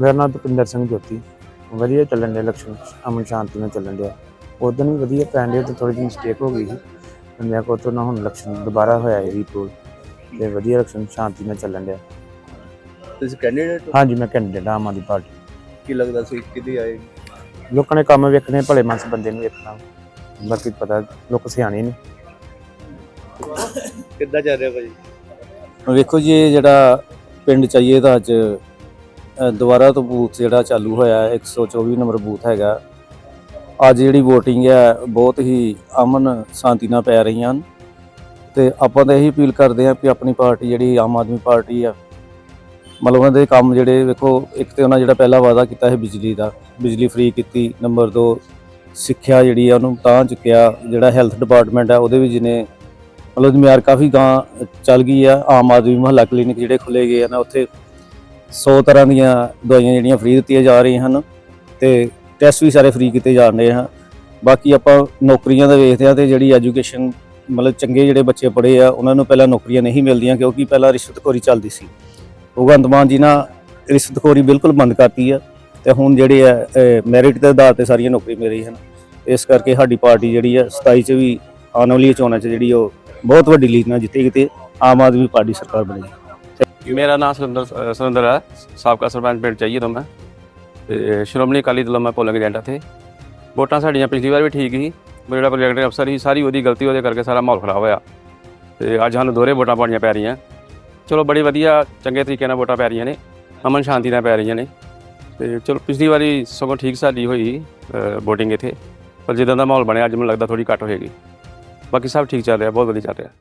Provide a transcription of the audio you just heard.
ਮੇਰਾ ਨਾਮ ਭੁਪਿੰਦਰ ਸਿੰਘ ਜੋਤੀ। ਵਧੀਆ ਚੱਲਣ ਡਿਆ ਇਲੈਕਸ਼ਨ ਅਮਨ ਸ਼ਾਂਤੀ ਨਾਲ ਚੱਲਣ ਡਿਆ। ਉਦੋਂ ਵੀ ਵਧੀਆ ਪੈਣ ਡਿਆ ਤੇ ਥੋੜੀ ਜਿਹੀ ਮਿਸਟੇਕ ਹੋ ਗਈ ਸੀ। ਤੇ ਮੇਰੇ ਕੋਲ ਤੋਂ ਨਾ ਹੁਣ ਇਲੈਕਸ਼ਨ ਦੁਬਾਰਾ ਹੋਇਆ ਇਹ ਰੀਪੋਲ ਤੇ ਵਧੀਆ ਇਲੈਕਸ਼ਨ ਸ਼ਾਂਤੀ ਨਾਲ ਚੱਲਣ ਡਿਆ। ਤੁਸੀਂ ਕੈਂਡੀਡੇਟ ਹਾਂਜੀ ਮੈਂ ਕੈਂਡੀਡੇਟ ਆਮ ਆਦਮੀ ਪਾਰਟੀ। ਕੀ ਲੱਗਦਾ ਸੀ ਕਿਹਦੀ ਆਏ? ਲੋਕਾਂ ਨੇ ਕੰਮ ਵੇਖਣੇ ਭਲੇ ਮਾਨਸ ਬੰਦੇ ਨੂੰ ਵੇਖਣਾ। ਬਾਕੀ ਪਤਾ ਲੋਕ ਸਿਆਣੇ ਨੇ। ਕਿੱਦਾਂ ਚੱਲ ਰਿਹਾ ਭਾਜੀ? ਵੇਖੋ ਜੀ ਇਹ ਜਿਹੜਾ ਪਿੰਡ ਚਾਈਏ ਦਾ ਅੱਜ ਦੁਬਾਰਾ ਤੋਂ ਬੂਥ ਜਿਹੜਾ ਚਾਲੂ ਹੋਇਆ ਹੈ, 124 ਨੰਬਰ ਬੂਥ ਹੈਗਾ। ਅੱਜ ਜਿਹੜੀ VOTING ਹੈ ਬਹੁਤ ਹੀ ਅਮਨ ਸ਼ਾਂਤੀ ਨਾਲ ਪੈ ਰਹੀਆਂ ਹਨ। ਤੇ ਆਪਾਂ ਤਾਂ ਇਹੀ ਅਪੀਲ ਕਰਦੇ ਹਾਂ ਕਿ ਆਪਣੀ ਪਾਰਟੀ ਜਿਹੜੀ ਆਮ ਆਦਮੀ ਪਾਰਟੀ ਆ ਮਤਲਬ ਉਹਨਾਂ ਦੇ ਕੰਮ ਜਿਹੜੇ ਵੇਖੋ ਇੱਕ ਤੇ ਉਹਨਾਂ ਜਿਹੜਾ ਪਹਿਲਾ ਵਾਅਦਾ ਕੀਤਾ ਹੈ ਬਿਜਲੀ ਦਾ ਬਿਜਲੀ ਫ੍ਰੀ ਕੀਤੀ ਨੰਬਰ 2 ਸਿੱਖਿਆ ਜਿਹੜੀ ਆ ਉਹਨੂੰ ਤਾਂ ਚੁੱਕਿਆ ਜਿਹੜਾ ਹੈਲਥ ਡਿਪਾਰਟਮੈਂਟ ਹੈ ਉਹਦੇ ਵੀ ਜਿਹਨੇ ਮਤਲਬ ਮਿਆਰ ਕਾਫੀ ਗਾਂ ਚੱਲ ਗਈ ਆ ਆਮ ਆਦਮੀ ਮਹੱਲਾ ਕਲੀਨਿਕ ਜਿਹੜੇ ਖੁੱਲੇ ਗਏ ਆ ਨਾ ਉੱਥੇ 100 ਤਰ੍ਹਾਂ ਦੀਆਂ ਦਵਾਈਆਂ ਜਿਹੜੀਆਂ ਫ੍ਰੀ ਦਿੱਤੀਆਂ ਜਾ ਰਹੀਆਂ ਹਨ ਤੇ ਟੈਸਟ ਵੀ ਸਾਰੇ ਫ੍ਰੀ ਕੀਤੇ ਜਾ ਰਹੇ ਹਨ। ਬਾਕੀ ਆਪਾਂ ਨੌਕਰੀਆਂ ਦਾ ਵੇਖਦੇ ਆ ਤੇ ਜਿਹੜੀ ਐਜੂਕੇਸ਼ਨ ਮਤਲਬ ਚੰਗੇ ਜਿਹੜੇ ਬੱਚੇ ਪੜ੍ਹੇ ਆ, ਉਹਨਾਂ ਨੂੰ ਪਹਿਲਾਂ ਨੌਕਰੀਆਂ ਨਹੀਂ ਮਿਲਦੀਆਂ ਕਿਉਂਕਿ ਪਹਿਲਾਂ ਰਿਸ਼ਵਤਖੋਰੀ ਚੱਲਦੀ ਸੀ। ਭਗਵੰਤ ਮਾਨ ਜੀ ਨਾਲ ਰਿਸ਼ਵਤਖੋਰੀ ਬਿਲਕੁਲ ਬੰਦ ਕਰਤੀ ਆ ਤੇ ਹੁਣ ਜਿਹੜੇ ਆ ਮੈਰਿਟ ਦੇ ਆਧਾਰ ਤੇ ਸਾਰੀਆਂ ਨੌਕਰੀ ਮਿਲ ਰਹੀ ਹਨ। ਇਸ ਕਰਕੇ ਸਾਡੀ ਪਾਰਟੀ ਜਿਹੜੀ ਆ 27 ਚ ਵੀ ਆਉਣ ਵਾਲੀ ਚੋਣਾਂ ਚ ਜਿਹੜੀ ਉਹ ਬਹੁਤ ਵੱਡੀ ਲੀਡ ਨਾਲ ਜਿੱਤੇਗੀ ਤੇ ਆਮ ਆਦਮੀ ਪਾਰਟੀ ਸਰਕਾਰ ਬਣੇਗੀ। ਮੇਰਾ ਨਾਮ ਸੁਰਿੰਦਰ ਸੁਰਿੰਦਰ ਹੈ। ਸਾਬਕਾ ਸਰਪੰਚ ਪਿੰਡ ਚਾਹੀਏ ਤੋਂ ਮੈਂ। ਤੇ ਸ਼੍ਰੋਮਣੀ ਅਕਾਲੀ ਦਲ ਮੈਂ ਪੋਲਿੰਗ ਏਜੰਟ ਇੱਥੇ। ਵੋਟਾਂ ਸਾਡੀਆਂ ਪਿਛਲੀ ਵਾਰ ਵੀ ਠੀਕ ਸੀ। ਪਰ ਜਿਹੜਾ ਪ੍ਰੋਜੈਕਟ ਅਫਸਰ ਸੀ, ਸਾਰੀ ਉਹਦੀ ਗਲਤੀ ਉਹਦੇ ਕਰਕੇ ਸਾਰਾ ਮਾਹੌਲ ਖਰਾਬ ਹੋਇਆ। ਤੇ ਅੱਜ ਸਾਨੂੰ ਦੋਹਰੇ ਵੋਟਾਂ ਪਾਉਣੀਆਂ ਪੈ ਰਹੀਆਂ। ਚਲੋ, ਬੜੀ ਵਧੀਆ, ਚੰਗੇ ਤਰੀਕੇ ਨਾਲ ਵੋਟਾਂ ਪੈ ਰਹੀਆਂ ਨੇ। ਅਮਨ ਸ਼ਾਂਤੀ ਨਾਲ ਪੈ ਰਹੀਆਂ ਨੇ। ਤੇ ਚਲੋ, ਪਿਛਲੀ ਵਾਰੀ ਸਗੋਂ ਠੀਕ ਸਾਡੀ ਹੋਈ VOTING ਇੱਥੇ। ਪਰ ਜਿੱਦਾਂ ਦਾ ਮਾਹੌਲ ਬਣਿਆ, ਅੱਜ ਮੈਨੂੰ ਲੱਗਦਾ ਥੋੜੀ ਘੱਟ ਹੋਏਗੀ। ਬਾਕੀ ਸਭ ਠੀਕ ਚੱਲ ਰਿਹਾ, ਬਹੁਤ ਵਧੀਆ ਚੱਲ ਰਿਹਾ।